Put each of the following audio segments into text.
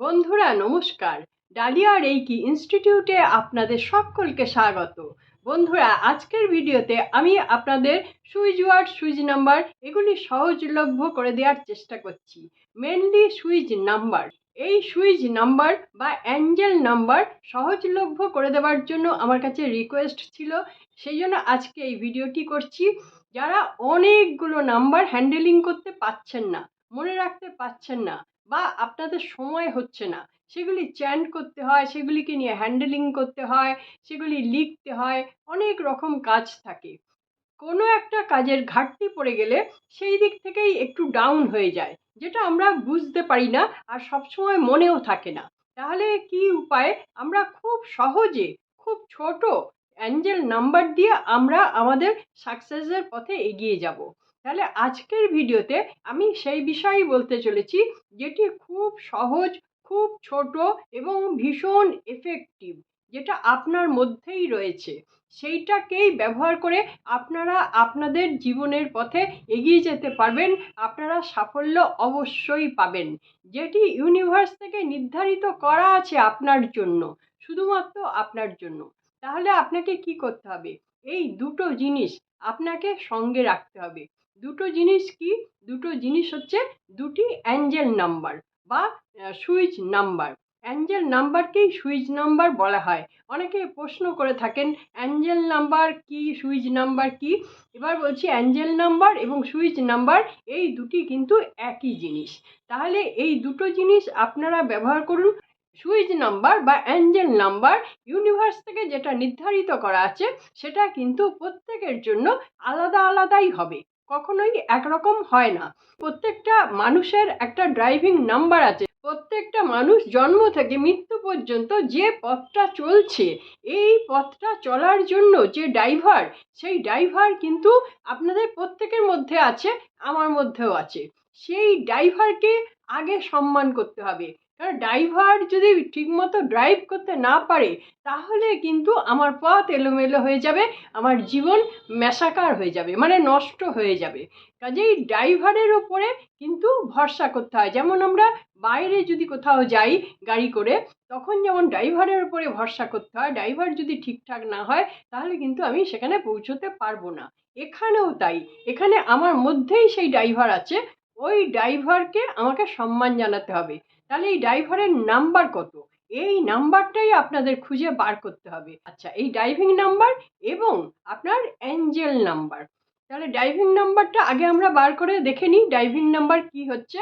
বন্ধুরা, নমস্কার। Dahlia reiki ইনস্টিটিউটে আপনাদের সকলকে স্বাগত। বন্ধুরা, আজকের ভিডিওতে আমি আপনাদের সুইচ ওয়ার্ড, সুইচ নাম্বার এগুলি সহজলভ্য করে দেওয়ার চেষ্টা করছি। Mainly switch number. এই সুইচ নাম্বার বা অ্যাঞ্জেল নাম্বার সহজলভ্য করে দেওয়ার জন্য আমার কাছে রিকোয়েস্ট ছিল। সেই জন্য আজকে এই ভিডিওটি করছি। যারা অনেকগুলো নাম্বার হ্যান্ডেলিং করতে পাচ্ছেন না, মনে রাখতে পাচ্ছেন না বা আপনাদের সময় হচ্ছে না। সেগুলি চ্যান্ট করতে হয়, সেগুলিকে নিয়ে হ্যান্ডেলিং করতে হয়, সেগুলি লিখতে হয়, অনেক রকম কাজ থাকে। কোনো একটা কাজের ঘাটতি পড়ে গেলে সেই দিক থেকেই একটু ডাউন হয়ে যায়, যেটা আমরা বুঝতে পারি না আর সবসময় মনেও থাকে না। তাহলে কি উপায়? আমরা খুব সহজে, খুব ছোট অ্যাঞ্জেল নাম্বার দিয়ে আমরা আমাদের সাকসেসের পথে এগিয়ে যাব। তাহলে আজকের ভিডিওতে আমি সেই বিষয়েই বলতে চলেছি যেটি খুব সহজ, খুব ছোট এবং ভীষণ এফেক্টিভ যেটা আপনার মধ্যেই রয়েছে। সেইটাকেই ব্যবহার করে আপনারা আপনাদের জীবনের পথে এগিয়ে যেতে পারবেন, আপনারা সাফল্য অবশ্যই পাবেন। যেটি ইউনিভার্স থেকে নির্ধারিত করা আছে আপনার জন্য, শুধুমাত্র আপনার জন্য। তাহলে আপনাকে কি করতে হবে? এই দুটো জিনিস আপনাকে সঙ্গে রাখতে হবে। দুটো জিনিস কি? দুটো জিনিস হচ্ছে দুটি অ্যাঞ্জেল নাম্বার বা সুইচ নাম্বার। অ্যাঞ্জেল নাম্বারকেই সুইচ নাম্বার বলা হয়। অনেকে প্রশ্ন করে থাকেন, অ্যাঞ্জেল নাম্বার কি, সুইচ নাম্বার কি? এবার বলছি অ্যাঞ্জেল নাম্বার এবং সুইচ নাম্বার, এই দুটি কিন্তু একই জিনিস। তাহলে এই দুটো জিনিস আপনারা ব্যবহার করুন। সুইচ নাম্বার বা অ্যাঞ্জেল নাম্বার, ইউনিভার্স থেকে যেটা নির্ধারিত করা আছে, সেটা কিন্তু প্রত্যেকের জন্য আলাদা আলাদাই হবে। কখনোই একরকম হয় না। প্রত্যেকটা মানুষের একটা ড্রাইভিং নাম্বার আছে। প্রত্যেকটা মানুষ জন্ম থেকে মৃত্যু পর্যন্ত যে পথটা চলছে, এই পথটা চলার জন্য যে ড্রাইভার সেই ড্রাইভার কিন্তু আপনাদের প্রত্যেকের মধ্যে আছে, আমার মধ্যেও আছে। সেই ড্রাইভারকে আগে সম্মান করতে হবে। কারণ ড্রাইভার যদি ঠিকমতো ড্রাইভ করতে না পারে, তাহলে কিন্তু আমার পথ এলোমেলো হয়ে যাবে, আমার জীবন মেশাকার হয়ে যাবে মানে নষ্ট হয়ে যাবে। কাজেই ড্রাইভারের ওপরে কিন্তু ভরসা করতে হয়। যেমন আমরা বাইরে যদি কোথাও যাই গাড়ি করে, তখন যেমন ড্রাইভারের উপরে ভরসা করতে হয় ড্রাইভার যদি ঠিকঠাক না হয়, তাহলে কিন্তু আমি সেখানে পৌঁছতে পারব না। এখানেও তাই। এখানে আমার মধ্যেই সেই ড্রাইভার আছে, ওই ড্রাইভারকে আমাকে সম্মান জানাতে হবে। তাহলে এই ড্রাইভারের নাম্বার কত? এই নাম্বারটাই আপনাদের খুঁজে বার করতে হবে। আচ্ছা এই ড্রাইভিং নাম্বার এবং আপনার অ্যাঞ্জেল নাম্বার। তাহলে ড্রাইভিং নাম্বারটা আগে আমরা বার করে দেখে নিই, ড্রাইভিং নাম্বার কি হচ্ছে।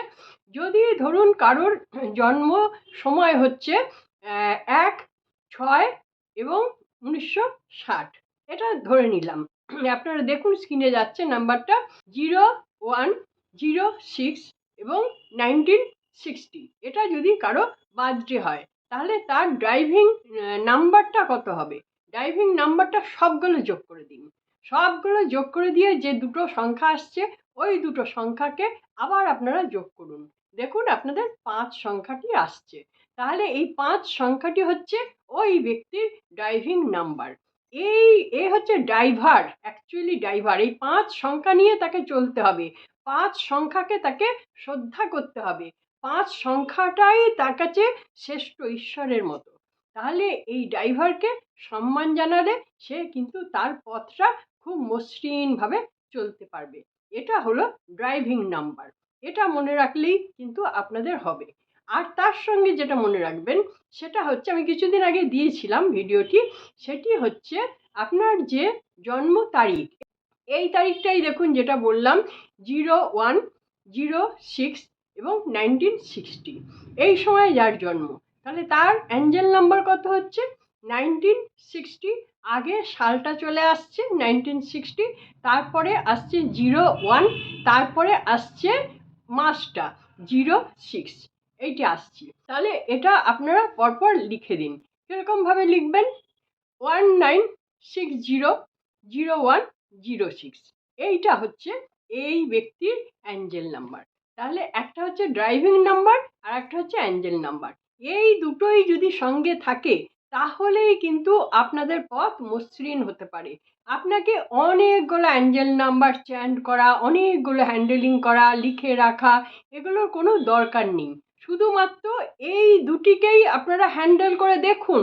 যদি ধরুন কারোর জন্ম সময় হচ্ছে এক, ছয় এবং উনিশশো ষাট, এটা ধরে নিলাম। আপনারা দেখুন স্ক্রিনে যাচ্ছে নাম্বারটা, জিরো ওয়ান, জিরো সিক্স এবং নাইনটিন সিক্সটি এটা যদি কারও বার্থডে হয়, তাহলে তার ড্রাইভিং নাম্বারটা কত হবে? ড্রাইভিং নাম্বারটা সবগুলো যোগ করে দিন। সবগুলো যোগ করে দিয়ে যে দুটো সংখ্যা আসছে, ওই দুটো সংখ্যাকে আবার আপনারা যোগ করুন। দেখুন, আপনাদের পাঁচ সংখ্যাটি আসছে। তাহলে এই পাঁচ সংখ্যাটি হচ্ছে ওই ব্যক্তির ড্রাইভিং নাম্বার এই, এ হচ্ছে ড্রাইভার অ্যাকচুয়ালি ড্রাইভার এই পাঁচ সংখ্যা নিয়ে তাকে চলতে হবে। পাঁচ সংখ্যাকে তাকে শ্রদ্ধা করতে হবে। পাঁচ সংখ্যাটাই তার কাছে শ্রেষ্ঠ ঈশ্বরের মতো। তাহলে এই ড্রাইভারকে সম্মান জানালে সে কিন্তু তার পথটা খুব মসৃণভাবে চলতে পারবে। এটা হলো ড্রাইভিং নাম্বার। এটা মনে রাখলেই কিন্তু আপনাদের হবে। আর তার সঙ্গে যেটা মনে রাখবেন, সেটা হচ্ছে আমি কিছুদিন আগে দিয়েছিলাম ভিডিওটি, সেটি হচ্ছে আপনার যে জন্ম তারিখ, এই তারিখটাই দেখুন যেটা বললাম, জিরো ওয়ান জিরো সিক্স এবং নাইনটিন সিক্সটি এই সময় যার জন্ম। তাহলে তার অ্যাঞ্জেল নাম্বার কত হচ্ছে? নাইনটিন সিক্সটি আগে সালটা চলে আসছে নাইনটিন সিক্সটি তারপরে আসছে জিরো ওয়ান তারপরে আসছে মাসটা জিরো সিক্স এইটি আসছে। তাহলে এটা আপনারা পরপর লিখে দিন। কীরকমভাবে লিখবেন? One nine six zero zero one zero six এইটা হচ্ছে এই ব্যক্তির অ্যাঞ্জেল নাম্বার তাহলে একটা হচ্ছে ড্রাইভিং নাম্বার আর একটা হচ্ছে অ্যাঞ্জেল নাম্বার এই দুটোই যদি সঙ্গে থাকে, তাহলেই কিন্তু আপনাদের পথ মসৃণ হতে পারে। আপনাকে অনেকগুলো অ্যাঞ্জেল নাম্বার চ্যান্ড করা, অনেকগুলো হ্যান্ডেলিং করা, লিখে রাখা, এগুলোর কোনো দরকার নেই। শুধুমাত্র এই দুটিকেই আপনারা হ্যান্ডেল করে দেখুন।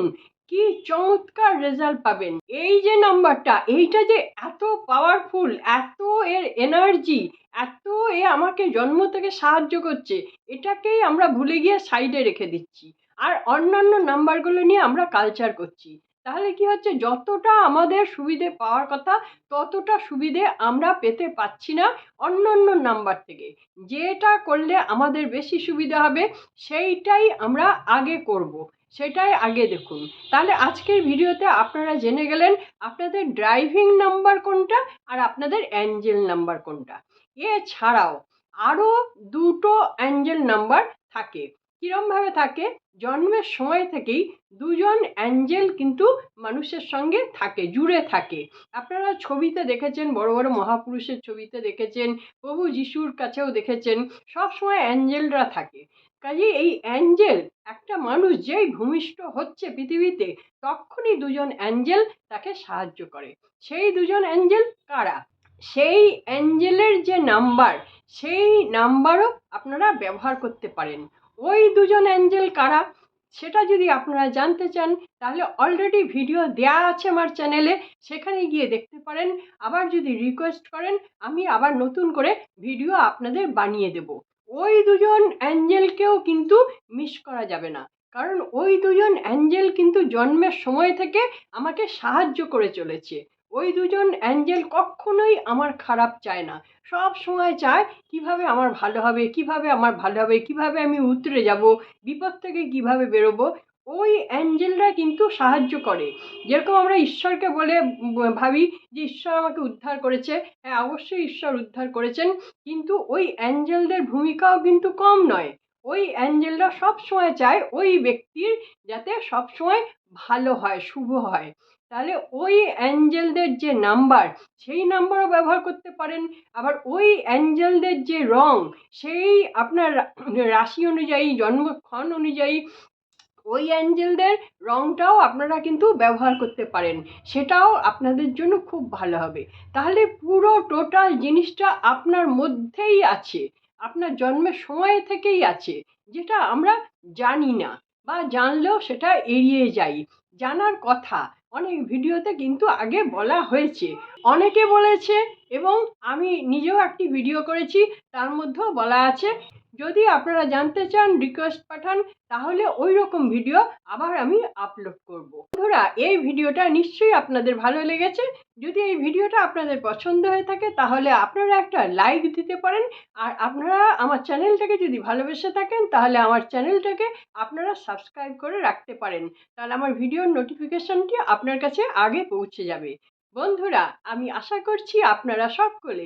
কি চমৎকার রেজাল্ট পাবেন। এই যে নাম্বারটা, এইটা যে এত পাওয়ারফুল এত এর এনার্জি এত এ আমাকে জন্ম থেকে সাহায্য করছে, এটাকেই আমরা ভুলে গিয়ে সাইডে রেখে দিচ্ছি। আর অন্যান্য নাম্বারগুলো নিয়ে আমরা কালচার করছি। তাহলে কি হচ্ছে? যতটা আমাদের সুবিধে পাওয়ার কথা, ততটা সুবিধে আমরা পেতে পাচ্ছি না অন্য অন্য নাম্বার থেকে। যেটা করলে আমাদের বেশি সুবিধা হবে, সেইটাই আমরা আগে করব। সেটাই আগে দেখুন। তাহলে আজকের ভিডিওতে আপনারা জেনে গেলেন আপনাদের ড্রাইভিং নাম্বার কোনটা আর আপনাদের অ্যাঞ্জেল নাম্বার কোনটা। এছাড়াও আরও দুটো অ্যাঞ্জেল নাম্বার থাকে। কীরমভাবে থাকে? জন্মের সময় থেকেই দুজন অ্যাঞ্জেল কিন্তু মানুষের সঙ্গে থাকে, জুড়ে থাকে। আপনারা ছবিতে দেখেছেন, বড় বড় মহাপুরুষের ছবিতে দেখেছেন, প্রভু যিশুর কাছেও দেখেছেন, সব সময় অ্যাঞ্জেলরা থাকে। কাজে এই অ্যাঞ্জেল একটা মানুষ যেই ভূমিষ্ঠ হচ্ছে পৃথিবীতে, তখনই দুজন অ্যাঞ্জেল তাকে সাহায্য করে। সেই দুজন অ্যাঞ্জেল কারা? সেই অ্যাঞ্জেলের যে নাম্বার, সেই নাম্বারও আপনারা ব্যবহার করতে পারেন। ওই দুজন অ্যাঞ্জেল কারা? সেটা যদি আপনারা জানতে চান, তাহলে অলরেডি ভিডিও দেয়া আছে আমার চ্যানেলে সেখানে গিয়ে দেখতে পারেন। আবার যদি রিকোয়েস্ট করেন, আমি আবার নতুন করে ভিডিও আপনাদের বানিয়ে দেব। ওই দুজন অ্যাঞ্জেলকেও কিন্তু মিস করা যাবে না। কারণ ওই দুজন অ্যাঞ্জেল কিন্তু জন্মের সময় থেকে আমাকে সাহায্য করে চলেছে। ওই দুজন অ্যাঞ্জেল কখনোই আমার খারাপ চায় না। সব সময় চায়, কীভাবে আমার ভালো হবে, কীভাবে আমার ভালো হবে, কীভাবে আমি উতরে যাব, বিপদ থেকে কীভাবে বেরোবো, ওই অ্যাঞ্জেলরা কিন্তু সাহায্য করে। যেরকম আমরা ঈশ্বরকে বলে ভাবি যে, ঈশ্বর আমাকে উদ্ধার করেছে। হ্যাঁ অবশ্যই ঈশ্বর উদ্ধার করেছেন, কিন্তু ওই অ্যাঞ্জেলদের ভূমিকাও কিন্তু কম নয়। ওই অ্যাঞ্জেলরা সব সময় চায় ওই ব্যক্তির যাতে সব সময় ভালো হয়, শুভ হয়। তাহলে ওই অ্যাঞ্জেলদের যে নাম্বার, সেই নাম্বারও ব্যবহার করতে পারেন। আবার ওই অ্যাঞ্জেলদের যে রং, সেই আপনার রাশি অনুযায়ী, জন্মক্ষণ অনুযায়ী, ওই অ্যাঞ্জেলদের রংটাও আপনারা কিন্তু ব্যবহার করতে পারেন। সেটাও আপনাদের জন্য খুব ভালো হবে। তাহলে পুরো টোটাল জিনিসটা আপনার মধ্যেই আছে। আপনার জন্মের সময় থেকেই আছে। যেটা আমরা জানি না, বা জানলেও সেটা এড়িয়ে যাই। জানার কথা অনেক ভিডিওতে কিন্তু আগে বলা হয়েছে। অনেকে বলেছে এবং আমি নিজেও একটি ভিডিও করেছি, তার মধ্যেও বলা আছে। যদি আপনারা জানতে চান রিকোয়েস্ট পাঠান, তাহলে ওই রকম ভিডিও আবার আমি আপলোড করব। বন্ধুরা, এই ভিডিওটা নিশ্চয়ই আপনাদের ভালো লেগেছে। যদি এই ভিডিওটা আপনাদের পছন্দ হয়ে থাকে, তাহলে আপনারা একটা লাইক দিতে পারেন। আর আপনারা আমার চ্যানেলটাকে যদি ভালোবেসে থাকেন, তাহলে আমার চ্যানেলটাকে আপনারা সাবস্ক্রাইব করে রাখতে পারেন। তাহলে আমার ভিডিওর নোটিফিকেশনটি আপনার কাছে আগে পৌঁছে যাবে। বন্ধুরা, আমি আশা করছি আপনারা সকলে